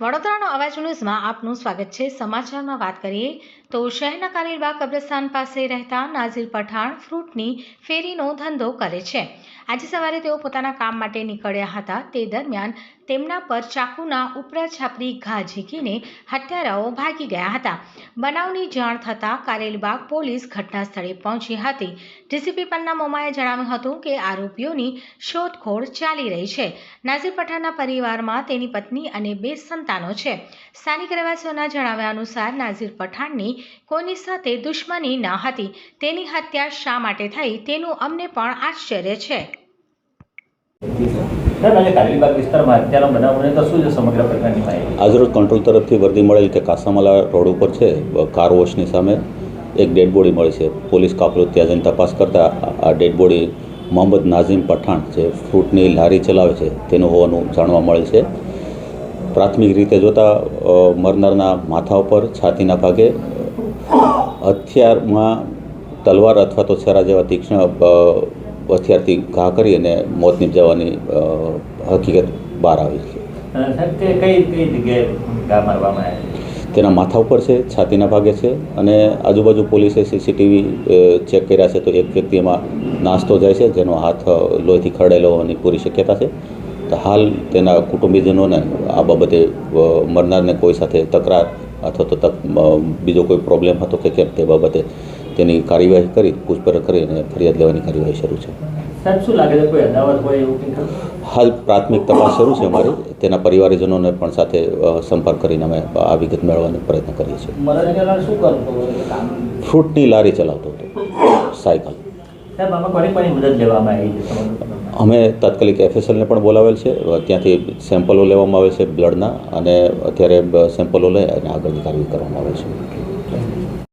વડોદરાનો અવાજ ન્યૂઝમાં આપનું સ્વાગત છે. સમાચારમાં વાત કરીએ તો શહેરના કારેલબાગ કબ્રસ્તાન પાસે રહેતા નાઝીર પઠાણ ફ્રૂટની ફેરીનો ધંધો કરે છે. આજે સવારે તેઓ પોતાના કામ માટે નીકળ્યા હતા. તે દરમિયાન તેમના પર ચાકુના ઉપરા છાપરી ઘા ઝીકીને હત્યારાઓ ભાગી ગયા હતા. બનાવની જાણ થતાં કારેલબાગ પોલીસ ઘટના સ્થળે પહોંચી હતી. ડીસીપી પન્ના મોમાએ જણાવ્યું હતું કે આરોપીઓની શોધખોળ ચાલી રહી છે. નાઝીર પઠાણના પરિવારમાં તેની પત્ની અને બે સંતાનો છે. સ્થાનિક રહેવાસીઓના જણાવ્યા અનુસાર નાઝીર પઠાણની કોઈની સાથે દુશ્મની ન હતી. તેની હત્યા શા માટે થઈ તેનું અમને પણ આશ્ચર્ય છે. આજરોજ કંટ્રોલ તરફથી વર્દી મળેલ કે કાસામાલા રોડ ઉપર છે, કાર વોશની સામે એક ડેડ બોડી મળી છે. પોલીસ કાફલો ત્યાં જઈને તપાસ કરતા આ ડેડ બોડી મોહમ્મદ નાઝીમ પઠાણ જે ફ્રૂટની લારી ચલાવે છે, તેનું હોવાનું જાણવા મળે છે. પ્રાથમિક રીતે જોતાં મરનારના માથા ઉપર છાતીના ભાગે હથિયારમાં તલવાર અથવા તો છરા જેવા તીક્ષ્ણ હથિયારથી ઘા કરી અને મોત નિપજાવવાની હકીકત બહાર આવી છે. તેના માથા ઉપર છે છાતીના ભાગે છે અને આજુબાજુ પોલીસે સીસીટીવી ચેક કર્યા છે તો એક વ્યક્તિ એમાં નાસ્તો જાય છે જેનો હાથ લોહીથી ખરડેલો હોવાની પૂરી શક્યતા છે. તો હાલ તેના કુટુંબીજનોને આ બાબતે મરનારને કોઈ સાથે તકરાર અથવા તો તક બીજો કોઈ પ્રોબ્લેમ હતો કે કેમ તે બાબતે તેની કાર્યવાહી કરી પૂછપરછ કરી અને ફરિયાદ લેવાની કાર્યવાહી શરૂ છે? હાલ પ્રાથમિક તપાસ શરૂ છે અમારી. તેના પરિવારજનોને પણ સાથે સંપર્ક કરીને અમે આ વિગત મેળવવાનો પ્રયત્ન કરીએ છીએ. ફ્રૂટની લારી ચલાવતો હતો. સાયકલ? અમે તાત્કાલિક એફએસએલને પણ બોલાવેલ છે. ત્યાંથી સેમ્પલો લેવામાં આવે છે બ્લડના અને અત્યારે સેમ્પલો લઈ અને આગળની કાર્યવાહી કરવામાં આવે છે.